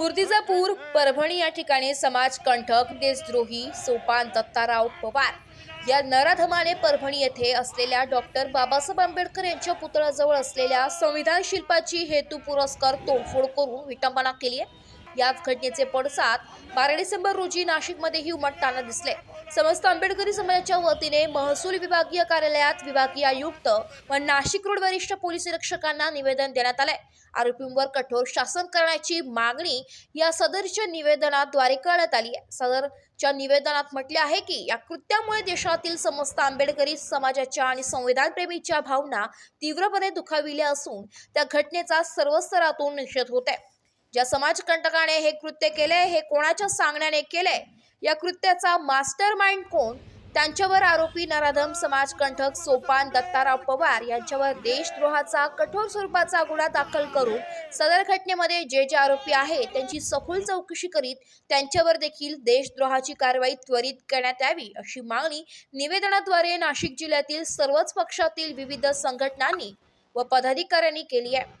मूर्तिजापूर परभणी या ठिकाणी समाजकंठक देशद्रोही सोपान दत्ताराव पवार या नराधमाने परभणी येथे असलेल्या डॉक्टर बाबासाहेब आंबेडकर यांच्या पुतळ्याजवळ असलेल्या संविधान शिल्पाची हेतू पुरस्कार तोडफोड करून विटंबना केली आहे. याच घटनेचे पडसाद बारा डिसेंबर रोजी नाशिकमध्येही उमटताना दिसले. समस्त आंबेडकरी समाजाच्या वतीने महसूल विभागीय कार्यालयात विभागीय आयुक्त व नाशिक रोड वरिष्ठ पोलीस निरीक्षकांना निवेदन देण्यात आलंय. आरोपींवर कठोर शासन करण्याची मागणी या सदरच्या निवेदनाद्वारे करण्यात आली आहे. सदरच्या निवेदनात म्हटले आहे की या कृत्यामुळे देशातील समस्त आंबेडकरी समाजाच्या आणि संविधानप्रेमीच्या भावना तीव्रपणे दुखाविल्या असून त्या घटनेचा सर्व स्तरातून निषेध होत आहे. ज्या समाजकंटकाने हे कृत्य केले हे कोणाच्या सांगण्याने केले या कृत्याचा मास्टर माइंड कोण? त्यांच्यावर आरोपी नराधम समाजकंठक सोपान दत्ताराव पवार यांच्यावर देशद्रोहाचा कठोर स्वरूपाचा गुन्हा दाखल करून सदर घटनेमध्ये जे जे आरोपी आहेत त्यांची सखोल चौकशी करीत त्यांच्यावर देखील देशद्रोहाची कारवाई त्वरित करण्यात यावी अशी मागणी निवेदनाद्वारे नाशिक जिल्ह्यातील सर्वच पक्षातील विविध संघटनांनी व पदाधिकाऱ्यांनी केली आहे.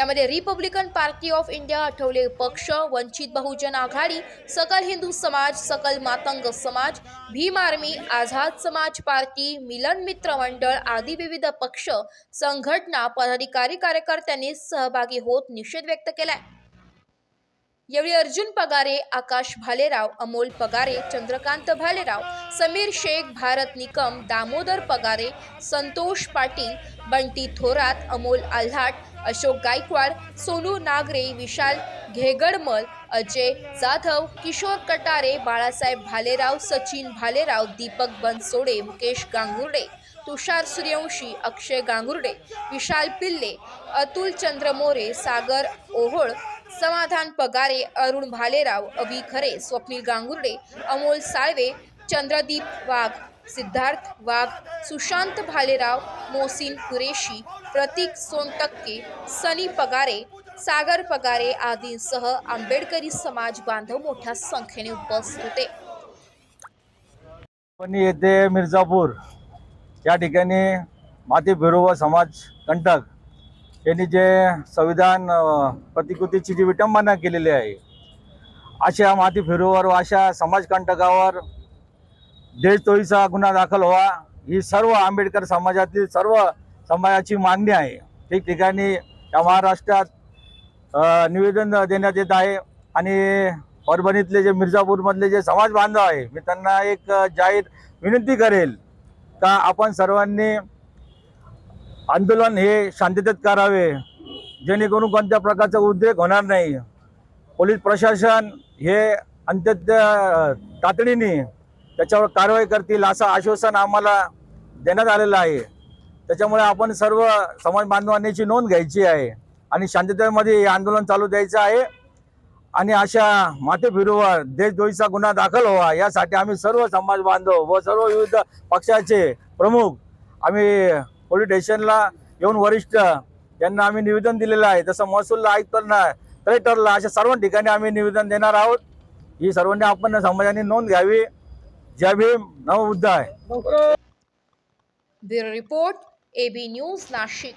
त्यामध्ये republican party of India Athawale पक्ष वंचित बहुजन आघाडी सकल हिंदू समाज सकल मातंग समाज भीम आर्मी आझाद समाज पार्टी मिलन मित्र मंडळ आदी विविध पक्ष संघटना पदाधिकारी कार्यकर्त्यांनी सहभागी होत निषेध व्यक्त केलाय. यावेळी अर्जुन पगारे आकाश भालेराव अमोल पगारे चंद्रकांत भालेराव समीर शेख भारत निकम दामोदर पगारे संतोष पाटील बंटी थोरात अमोल आल्हाट अशोक गायकवाड सोनू नागरे विशाल घेगडमल अजय जाधव किशोर कटारे बाळासाहेब भालेराव सचिन भालेराव दीपक बनसोडे मुकेश गांगुर्डे तुषार सूर्यवंशी अक्षय गांगुर्डे विशाल पिल्ले अतुल चंद्र मोरे सागर ओहोळ समाधान पगारे अरुण भालेराव अभि खरे स्वप्नील गांगुर्डे अमोल साळवे चंद्रदीप वाघ सिद्धार्थ वाघ सुशांत भालेराव मोसिन कुरेशी प्रतीक सोनटक्के सनी पगारे सागर पगारे आदींसह आंबेडकरी समाज बांधव मोठ्या संख्येने उपस्थित होते. पण येथे मिर्झापूर या ठिकाणी माती भिरुवा समाज कंटक यांनी जे संविधान प्रतिकृतीची जी विटंबना केलेली आहे अशा माती फिरोवर व अशा समाजकंटकावर देशतोळीचा गुन्हा दाखल व्हा ही सर्व आंबेडकर समाजातील सर्व समाजाची मागणी आहे. ठिकठिकाणी या महाराष्ट्रात निवेदन देण्यात येत आहे आणि परभणीतले जे मिर्झापूरमधले जे समाज बांधव आहे मी त्यांना एक जाहीर विनंती करेल का आपण सर्वांनी आंदोलन हे शांततेत करावे. जेणेकरून कोणत्या प्रकारचा उद्रेक होणार नाही. पोलीस प्रशासन हे अंत्यत तातडीने त्याच्यावर कारवाई करतील असं आश्वासन आम्हाला देण्यात आलेलं आहे. त्याच्यामुळे आपण सर्व समाज बांधवांची नोंद घ्यायची आहे आणि शांततेमध्ये हे आंदोलन चालू द्यायचं आहे. आणि अशा मातेफिरूवर देशद्रोहीचा गुन्हा दाखल व्हावा यासाठी आम्ही सर्व समाज बांधव व सर्व विविध पक्षाचे प्रमुख आम्ही पोलीस स्टेशनला येऊन वरिष्ठ यांना आम्ही निवेदन दिलेलं आहे. तसं महसूलला आयुक्तांना कलेक्टरला अशा सर्व ठिकाणी आम्ही निवेदन देणार आहोत. ही सर्वांनी आपण समाजाने नोंद घ्यावी. जय भीम. नव आहे. Bureau report AB news Nashik.